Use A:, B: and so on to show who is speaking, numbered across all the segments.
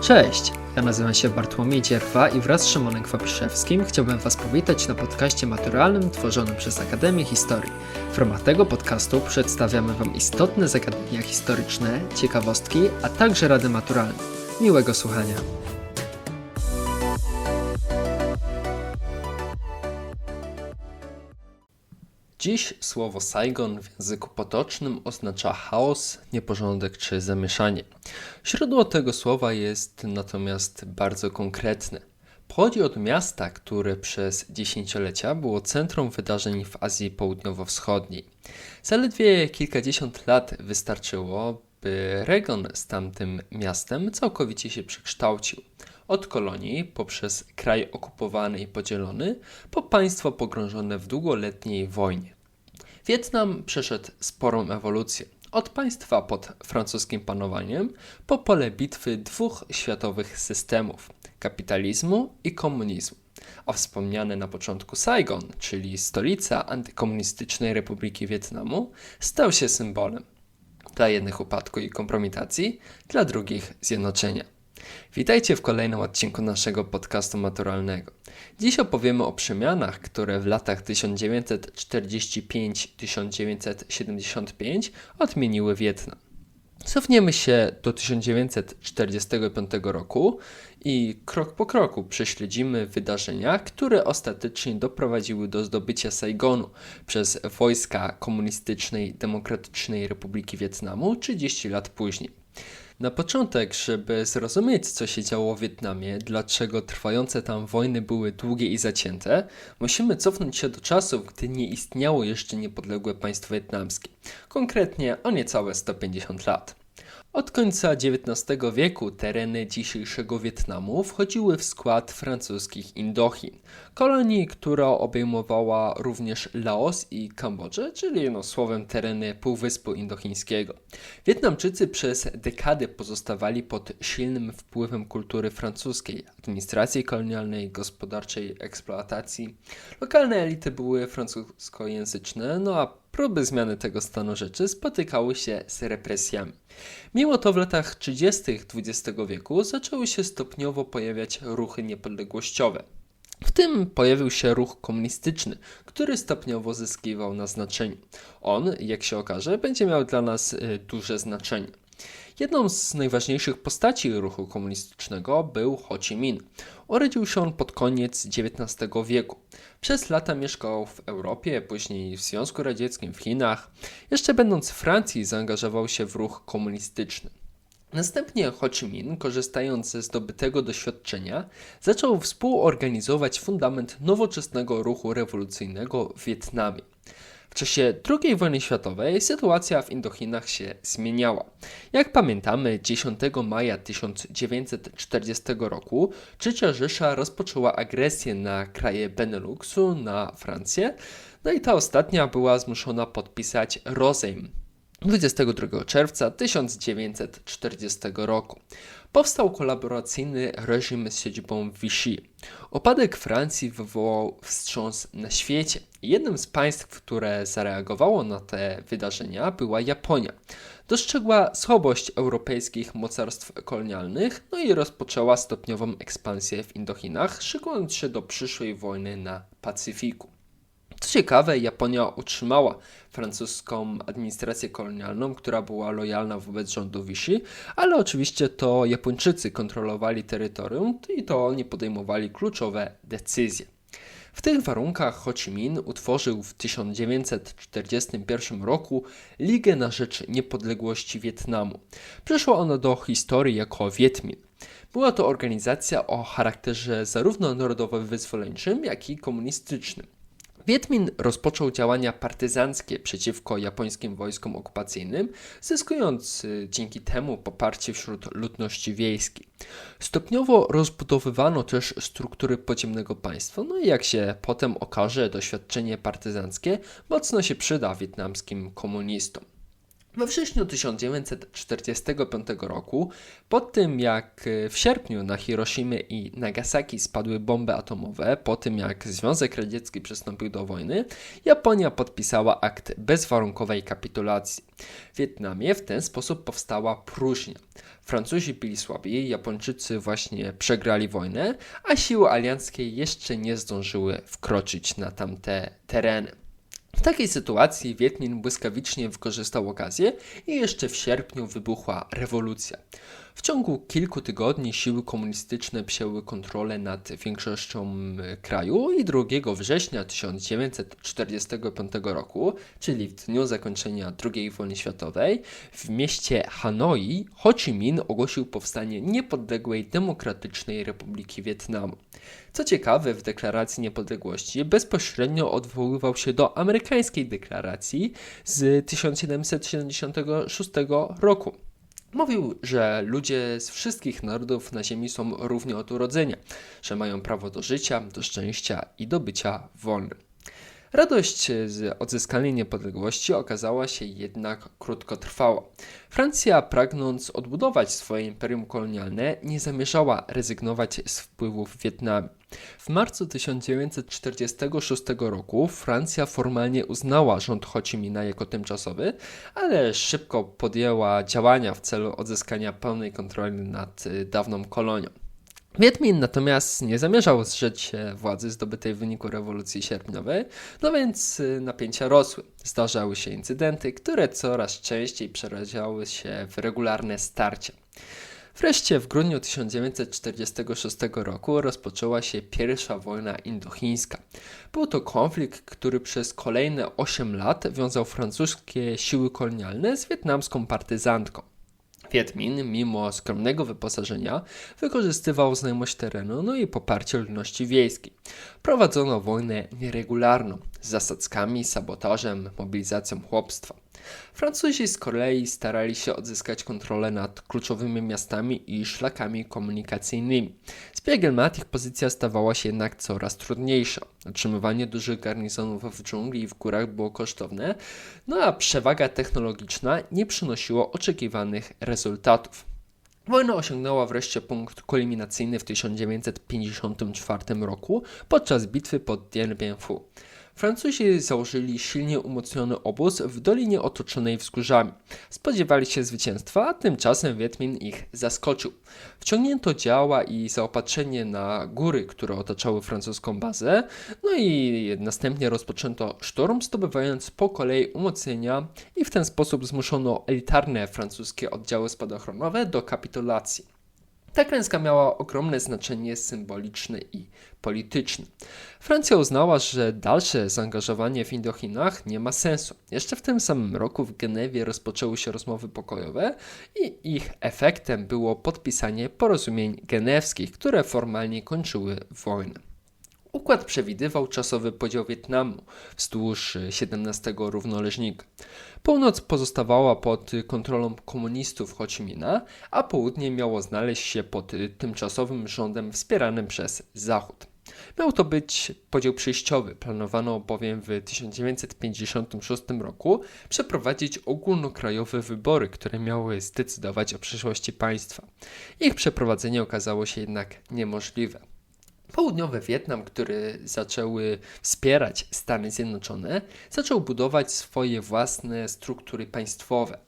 A: Cześć, ja nazywam się Bartłomiej Dzierwa i wraz z Szymonem Kwapiszewskim chciałbym Was powitać na podcaście maturalnym tworzonym przez Akademię Historii. W ramach tego podcastu przedstawiamy Wam istotne zagadnienia historyczne, ciekawostki, a także rady maturalne. Miłego słuchania. Dziś słowo Saigon w języku potocznym oznacza chaos, nieporządek czy zamieszanie. Źródło tego słowa jest natomiast bardzo konkretne. Pochodzi od miasta, które przez dziesięciolecia było centrum wydarzeń w Azji Południowo-Wschodniej. Zaledwie kilkadziesiąt lat wystarczyło, by region z tamtym miastem całkowicie się przekształcił. Od kolonii, poprzez kraj okupowany i podzielony, po państwo pogrążone w długoletniej wojnie. Wietnam przeszedł sporą ewolucję. Od państwa pod francuskim panowaniem po pole bitwy dwóch światowych systemów kapitalizmu i komunizmu. A wspomniany na początku Saigon, czyli stolica antykomunistycznej Republiki Wietnamu, stał się symbolem dla jednych upadku i kompromitacji, dla drugich zjednoczenia. Witajcie w kolejnym odcinku naszego podcastu maturalnego. Dziś opowiemy o przemianach, które w latach 1945-1975 odmieniły Wietnam. Cofniemy się do 1945 roku i krok po kroku prześledzimy wydarzenia, które ostatecznie doprowadziły do zdobycia Saigonu przez wojska Komunistycznej Demokratycznej Republiki Wietnamu 30 lat później. Na początek, żeby zrozumieć, co się działo w Wietnamie, dlaczego trwające tam wojny były długie i zacięte, musimy cofnąć się do czasów, gdy nie istniało jeszcze niepodległe państwo wietnamskie, konkretnie o niecałe 150 lat. Od końca XIX wieku tereny dzisiejszego Wietnamu wchodziły w skład francuskich Indochin, kolonii, która obejmowała również Laos i Kambodżę, czyli no, słowem tereny Półwyspu Indochińskiego. Wietnamczycy przez dekady pozostawali pod silnym wpływem kultury francuskiej, administracji kolonialnej, gospodarczej eksploatacji. Lokalne elity były francuskojęzyczne, no a próby zmiany tego stanu rzeczy spotykały się z represjami. Mimo to w latach 30. XX wieku zaczęły się stopniowo pojawiać ruchy niepodległościowe. W tym pojawił się ruch komunistyczny, który stopniowo zyskiwał na znaczeniu. On, jak się okaże, będzie miał dla nas y, duże znaczenie. Jedną z najważniejszych postaci ruchu komunistycznego był Ho Chi Minh. Urodził się on pod koniec XIX wieku. Przez lata mieszkał w Europie, później w Związku Radzieckim, w Chinach. Jeszcze będąc w Francji, zaangażował się w ruch komunistyczny. Następnie Ho Chi Minh, korzystając ze zdobytego doświadczenia, zaczął współorganizować fundament nowoczesnego ruchu rewolucyjnego w Wietnamie. W czasie II wojny światowej sytuacja w Indochinach się zmieniała. Jak pamiętamy, 10 maja 1940 roku Trzecia Rzesza rozpoczęła agresję na kraje Beneluxu, na Francję, no i ta ostatnia była zmuszona podpisać rozejm 22 czerwca 1940 roku. Powstał kolaboracyjny reżim z siedzibą w Vichy. Opadek Francji wywołał wstrząs na świecie. Jednym z państw, które zareagowało na te wydarzenia, była Japonia. Dostrzegła słabość europejskich mocarstw kolonialnych, no i rozpoczęła stopniową ekspansję w Indochinach, szykując się do przyszłej wojny na Pacyfiku. Co ciekawe, Japonia utrzymała francuską administrację kolonialną, która była lojalna wobec rządu Vichy, ale oczywiście to Japończycy kontrolowali terytorium i to oni podejmowali kluczowe decyzje. W tych warunkach Ho Chi Minh utworzył w 1941 roku Ligę na Rzecz Niepodległości Wietnamu. Przeszła ona do historii jako Wietmin. Była to organizacja o charakterze zarówno narodowo-wyzwoleńczym, jak i komunistycznym. Wiedmin rozpoczął działania partyzanckie przeciwko japońskim wojskom okupacyjnym, zyskując y, dzięki temu poparcie wśród ludności wiejskiej. Stopniowo rozbudowywano też struktury podziemnego państwa, no i jak się potem okaże, doświadczenie partyzanckie mocno się przyda wietnamskim komunistom. We wrześniu 1945 roku, po tym jak w sierpniu na Hiroshimy i Nagasaki spadły bomby atomowe, po tym jak Związek Radziecki przystąpił do wojny, Japonia podpisała akt bezwarunkowej kapitulacji. W Wietnamie w ten sposób powstała próżnia. Francuzi byli słabi, Japończycy właśnie przegrali wojnę, a siły alianckie jeszcze nie zdążyły wkroczyć na tamte tereny. W takiej sytuacji Wiedmin błyskawicznie wykorzystał okazję i jeszcze w sierpniu wybuchła rewolucja. W ciągu kilku tygodni siły komunistyczne przejęły kontrolę nad większością kraju i 2 września 1945 roku, czyli w dniu zakończenia II wojny światowej, w mieście Hanoi Ho Chi Minh ogłosił powstanie niepodległej Demokratycznej Republiki Wietnamu. Co ciekawe, w deklaracji niepodległości bezpośrednio odwoływał się do amerykańskiej deklaracji z 1776 roku. Mówił, że ludzie z wszystkich narodów na Ziemi są równi od urodzenia, że mają prawo do życia, do szczęścia i do bycia wolnym. Radość z odzyskanej niepodległości okazała się jednak krótkotrwała. Francja, pragnąc odbudować swoje imperium kolonialne, nie zamierzała rezygnować z wpływów w Wietnamie. W marcu 1946 roku Francja formalnie uznała rząd Ho Chi Minha jako tymczasowy, ale szybko podjęła działania w celu odzyskania pełnej kontroli nad dawną kolonią. Wiedmin natomiast nie zamierzał zrzeć się władzy zdobytej w wyniku rewolucji sierpniowej, no więc y, napięcia rosły. Zdarzały się incydenty, które coraz częściej przeradzały się w regularne starcia. Wreszcie w grudniu 1946 roku rozpoczęła się pierwsza wojna indochińska. Był to konflikt, który przez kolejne 8 lat wiązał francuskie siły kolonialne z wietnamską partyzantką. Wiedmin, mimo skromnego wyposażenia, wykorzystywał znajomość terenu no i poparcie ludności wiejskiej. Prowadzono wojnę nieregularną, z zasadzkami, sabotażem, mobilizacją chłopstwa. Francuzi z kolei starali się odzyskać kontrolę nad kluczowymi miastami i szlakami komunikacyjnymi. Z biegiem lat ich pozycja stawała się jednak coraz trudniejsza. Otrzymywanie dużych garnizonów w dżungli i w górach było kosztowne, no a przewaga technologiczna nie przynosiła oczekiwanych rezultatów. Wojna osiągnęła wreszcie punkt kulminacyjny w 1954 roku podczas bitwy pod Dien Bien Phu. Francuzi założyli silnie umocniony obóz w dolinie otoczonej wzgórzami. Spodziewali się zwycięstwa, a tymczasem Wiedmin ich zaskoczył. Wciągnięto działa i zaopatrzenie na góry, które otaczały francuską bazę, no i następnie rozpoczęto szturm, zdobywając po kolei umocnienia i w ten sposób zmuszono elitarne francuskie oddziały spadochronowe do kapitulacji. Ta klęska miała ogromne znaczenie symboliczne i polityczne. Francja uznała, że dalsze zaangażowanie w Indochinach nie ma sensu. Jeszcze w tym samym roku w Genewie rozpoczęły się rozmowy pokojowe i ich efektem było podpisanie porozumień genewskich, które formalnie kończyły wojnę. Układ przewidywał czasowy podział Wietnamu wzdłuż XVII równoleżnika. Północ pozostawała pod kontrolą komunistów Ho Chi Minha, a południe miało znaleźć się pod tymczasowym rządem wspieranym przez Zachód. Miał to być podział przejściowy. Planowano bowiem w 1956 roku przeprowadzić ogólnokrajowe wybory, które miały zdecydować o przyszłości państwa. Ich przeprowadzenie okazało się jednak niemożliwe. Południowy Wietnam, który zaczęły wspierać Stany Zjednoczone, zaczął budować swoje własne struktury państwowe.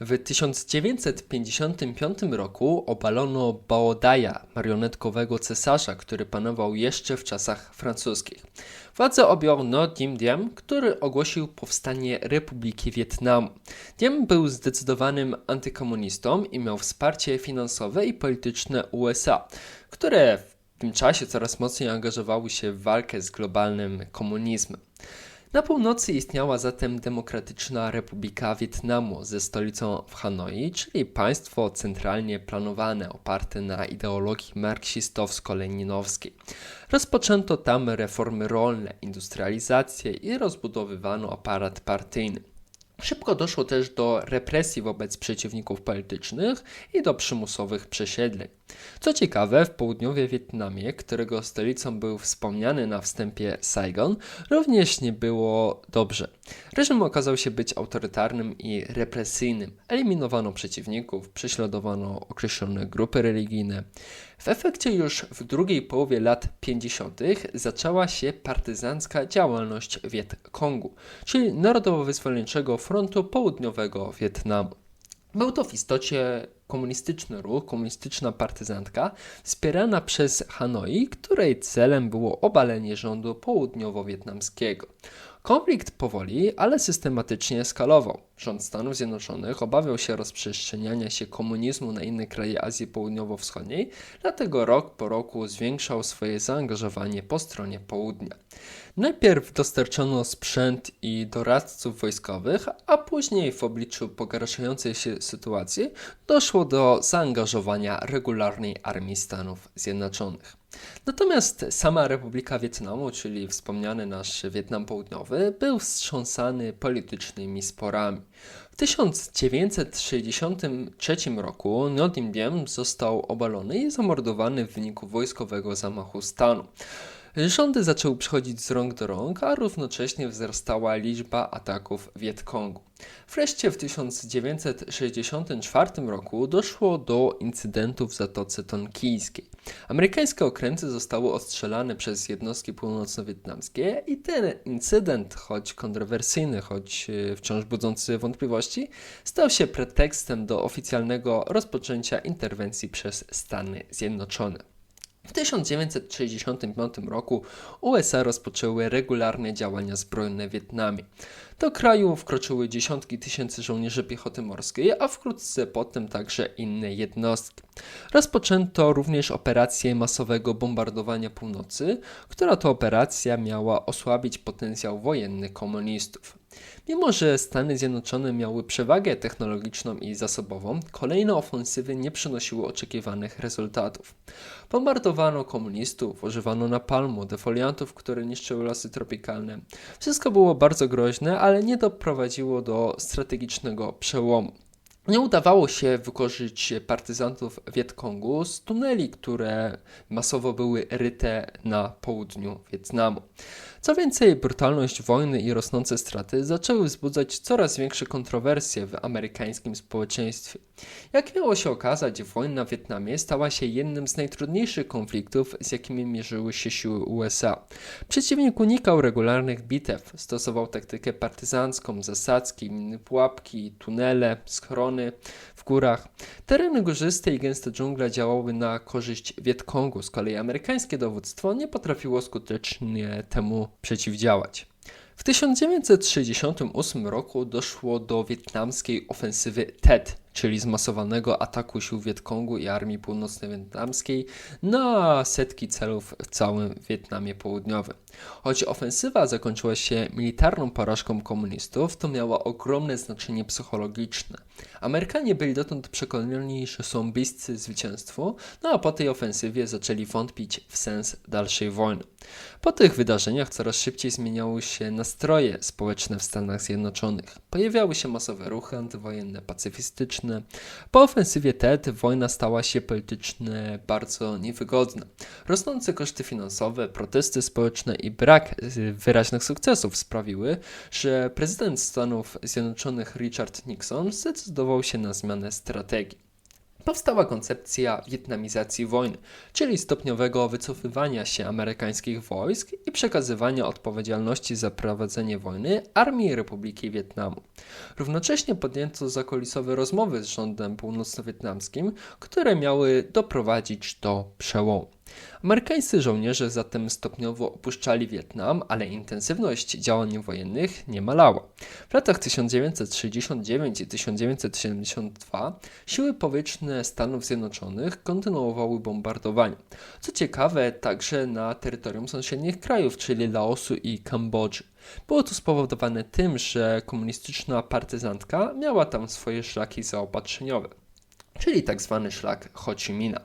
A: W 1955 roku obalono Baodaja, marionetkowego cesarza, który panował jeszcze w czasach francuskich. Władzę objął No Diem Diem, który ogłosił powstanie Republiki Wietnamu. Diem był zdecydowanym antykomunistą i miał wsparcie finansowe i polityczne USA, które tym czasie coraz mocniej angażowały się w walkę z globalnym komunizmem. Na północy istniała zatem Demokratyczna Republika Wietnamu ze stolicą w Hanoi, czyli państwo centralnie planowane, oparte na ideologii marksistowsko-leninowskiej. Rozpoczęto tam reformy rolne, industrializację i rozbudowywano aparat partyjny. Szybko doszło też do represji wobec przeciwników politycznych i do przymusowych przesiedleń. Co ciekawe, w południowie Wietnamie, którego stolicą był wspomniany na wstępie Saigon, również nie było dobrze. Reżim okazał się być autorytarnym i represyjnym. Eliminowano przeciwników, prześladowano określone grupy religijne. W efekcie już w drugiej połowie lat 50. zaczęła się partyzancka działalność Wietkongu, czyli Narodowo-Wyzwoleńczego Frontu Południowego Wietnamu. Był to w istocie komunistyczny ruch, komunistyczna partyzantka, wspierana przez Hanoi, której celem było obalenie rządu południowo-wietnamskiego. Konflikt powoli, ale systematycznie eskalował. Rząd Stanów Zjednoczonych obawiał się rozprzestrzeniania się komunizmu na inne kraje Azji Południowo-Wschodniej, dlatego rok po roku zwiększał swoje zaangażowanie po stronie południa. Najpierw dostarczono sprzęt i doradców wojskowych, a później w obliczu pogarszającej się sytuacji doszło do zaangażowania regularnej armii Stanów Zjednoczonych. Natomiast sama Republika Wietnamu, czyli wspomniany nasz Wietnam Południowy, był wstrząsany politycznymi sporami. W 1963 roku Diem został obalony i zamordowany w wyniku wojskowego zamachu stanu. Rządy zaczęły przechodzić z rąk do rąk, a równocześnie wzrastała liczba ataków Wietkongu. Wreszcie w 1964 roku doszło do incydentu w Zatoce Tonkijskiej. Amerykańskie okręty zostały ostrzelane przez jednostki północno-wietnamskie i ten incydent, choć kontrowersyjny, choć e, wciąż budzący wątpliwości, stał się pretekstem do oficjalnego rozpoczęcia interwencji przez Stany Zjednoczone. W 1965 roku USA rozpoczęły regularne działania zbrojne w Wietnamie. Do kraju wkroczyły dziesiątki tysięcy żołnierzy piechoty morskiej, a wkrótce potem także inne jednostki. Rozpoczęto również operację masowego bombardowania północy, która to operacja miała osłabić potencjał wojenny komunistów. Mimo, że Stany Zjednoczone miały przewagę technologiczną i zasobową, kolejne ofensywy nie przynosiły oczekiwanych rezultatów. Bombardowano komunistów, używano napalmu, defoliantów, które niszczyły lasy tropikalne. Wszystko było bardzo groźne, ale nie doprowadziło do strategicznego przełomu. Nie udawało się wykorzystywać partyzantów Wietkongu z tuneli, które masowo były ryte na południu Wietnamu. Co więcej, brutalność wojny i rosnące straty zaczęły wzbudzać coraz większe kontrowersje w amerykańskim społeczeństwie. Jak miało się okazać, wojna w Wietnamie stała się jednym z najtrudniejszych konfliktów, z jakimi mierzyły się siły USA. Przeciwnik unikał regularnych bitew, stosował taktykę partyzancką, zasadzki, pułapki, tunele, schrony w górach. Tereny górzyste i gęste dżungle działały na korzyść Wietkongu, z kolei amerykańskie dowództwo nie potrafiło skutecznie temu przeciwdziałać. W 1968 roku doszło do wietnamskiej ofensywy TED, czyli zmasowanego ataku sił Wietkongu i armii północno-wietnamskiej na setki celów w całym Wietnamie Południowym. Choć ofensywa zakończyła się militarną porażką komunistów, to miała ogromne znaczenie psychologiczne. Amerykanie byli dotąd przekonani, że są bliscy zwycięstwu, no a po tej ofensywie zaczęli wątpić w sens dalszej wojny. Po tych wydarzeniach coraz szybciej zmieniały się nastroje społeczne w Stanach Zjednoczonych. Pojawiały się masowe ruchy antywojenne, pacyfistyczne. Po ofensywie TED wojna stała się politycznie bardzo niewygodna. Rosnące koszty finansowe, protesty społeczne i brak wyraźnych sukcesów sprawiły, że prezydent Stanów Zjednoczonych Richard Nixon zdecydował się na zmianę strategii. Powstała koncepcja wietnamizacji wojny, czyli stopniowego wycofywania się amerykańskich wojsk i przekazywania odpowiedzialności za prowadzenie wojny Armii Republiki Wietnamu. Równocześnie podjęto zakulisowe rozmowy z rządem północno-wietnamskim, które miały doprowadzić do przełomu. Amerykańscy żołnierze zatem stopniowo opuszczali Wietnam, ale intensywność działań wojennych nie malała. W latach 1969 i 1972 siły powietrzne Stanów Zjednoczonych kontynuowały bombardowanie. Co ciekawe, także na terytorium sąsiednich krajów, czyli Laosu i Kambodży. Było to spowodowane tym, że komunistyczna partyzantka miała tam swoje szlaki zaopatrzeniowe, czyli tzw. Tak szlak Ho Chi Minha.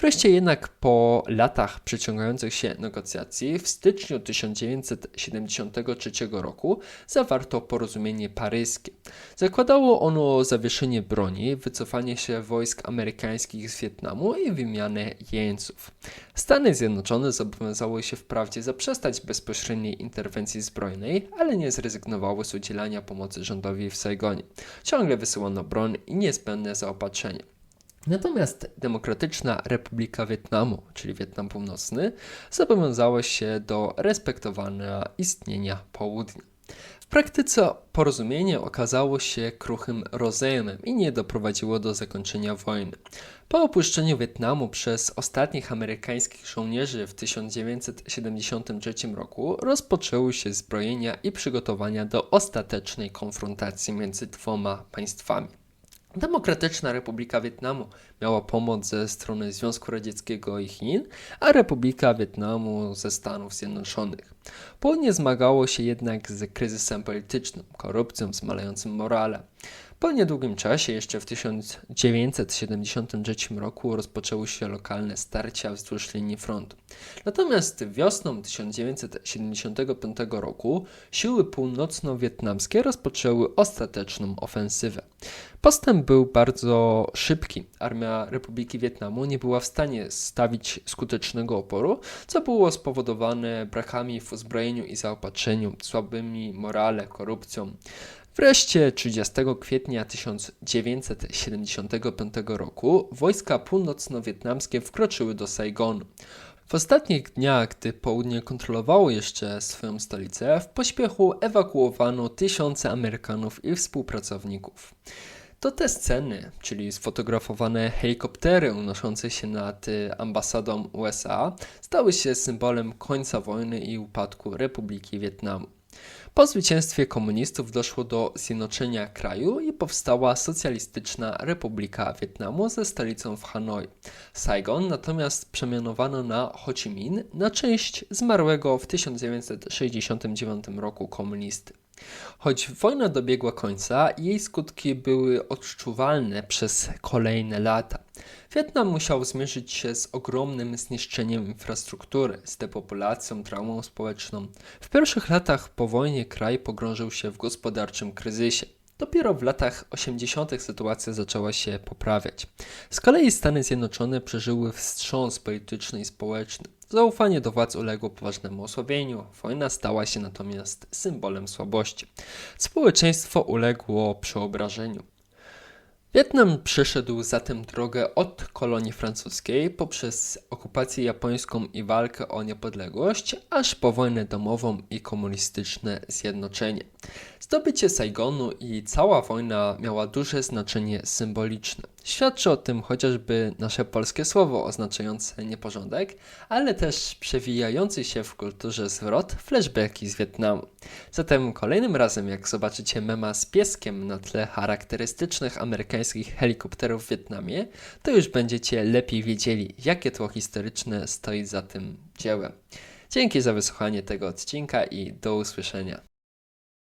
A: Wreszcie jednak po latach przeciągających się negocjacji w styczniu 1973 roku zawarto porozumienie paryskie. Zakładało ono zawieszenie broni, wycofanie się wojsk amerykańskich z Wietnamu i wymianę jeńców. Stany Zjednoczone zobowiązały się wprawdzie zaprzestać bezpośredniej interwencji zbrojnej, ale nie zrezygnowały z udzielania pomocy rządowi w Saigonie. Ciągle wysyłano broń i niezbędne zaopatrzenie. Natomiast Demokratyczna Republika Wietnamu, czyli Wietnam Północny, zobowiązała się do respektowania istnienia południa. W praktyce porozumienie okazało się kruchym rozejmem i nie doprowadziło do zakończenia wojny. Po opuszczeniu Wietnamu przez ostatnich amerykańskich żołnierzy w 1973 roku rozpoczęły się zbrojenia i przygotowania do ostatecznej konfrontacji między dwoma państwami. Demokratyczna Republika Wietnamu miała pomoc ze strony Związku Radzieckiego i Chin, a Republika Wietnamu ze Stanów Zjednoczonych. Południe zmagało się jednak z kryzysem politycznym, korupcją, zmalającym morale. Po niedługim czasie, jeszcze w 1973 roku, rozpoczęły się lokalne starcia wzdłuż linii frontu. Natomiast wiosną 1975 roku siły północno-wietnamskie rozpoczęły ostateczną ofensywę. Postęp był bardzo szybki. Armia Republiki Wietnamu nie była w stanie stawić skutecznego oporu, co było spowodowane brakami w uzbrojeniu i zaopatrzeniu, słabymi morale, korupcją. Wreszcie 30 kwietnia 1975 roku wojska północno-wietnamskie wkroczyły do Saigonu. W ostatnich dniach, gdy południe kontrolowało jeszcze swoją stolicę, w pośpiechu ewakuowano tysiące Amerykanów i współpracowników. To te sceny, czyli sfotografowane helikoptery unoszące się nad ambasadą USA, stały się symbolem końca wojny i upadku Republiki Wietnamu. Po zwycięstwie komunistów doszło do zjednoczenia kraju i powstała Socjalistyczna Republika Wietnamu ze stolicą w Hanoi. Saigon natomiast przemianowano na Ho Chi Minh na część zmarłego w 1969 roku komunisty. Choć wojna dobiegła końca, jej skutki były odczuwalne przez kolejne lata. Wietnam musiał zmierzyć się z ogromnym zniszczeniem infrastruktury, z depopulacją, traumą społeczną. W pierwszych latach po wojnie kraj pogrążył się w gospodarczym kryzysie. Dopiero w latach 80. sytuacja zaczęła się poprawiać. Z kolei Stany Zjednoczone przeżyły wstrząs polityczny i społeczny. Zaufanie do władz uległo poważnemu osłabieniu, wojna stała się natomiast symbolem słabości. Społeczeństwo uległo przeobrażeniu. Wietnam przeszedł zatem drogę od kolonii francuskiej poprzez okupację japońską i walkę o niepodległość, aż po wojnę domową i komunistyczne zjednoczenie. Zdobycie Saigonu i cała wojna miała duże znaczenie symboliczne. Świadczy o tym chociażby nasze polskie słowo oznaczające nieporządek, ale też przewijający się w kulturze zwrot flashbacki z Wietnamu. Zatem kolejnym razem, jak zobaczycie mema z pieskiem na tle charakterystycznych amerykańskich helikopterów w Wietnamie, to już będziecie lepiej wiedzieli, jakie tło historyczne stoi za tym dziełem. Dzięki za wysłuchanie tego odcinka i do usłyszenia.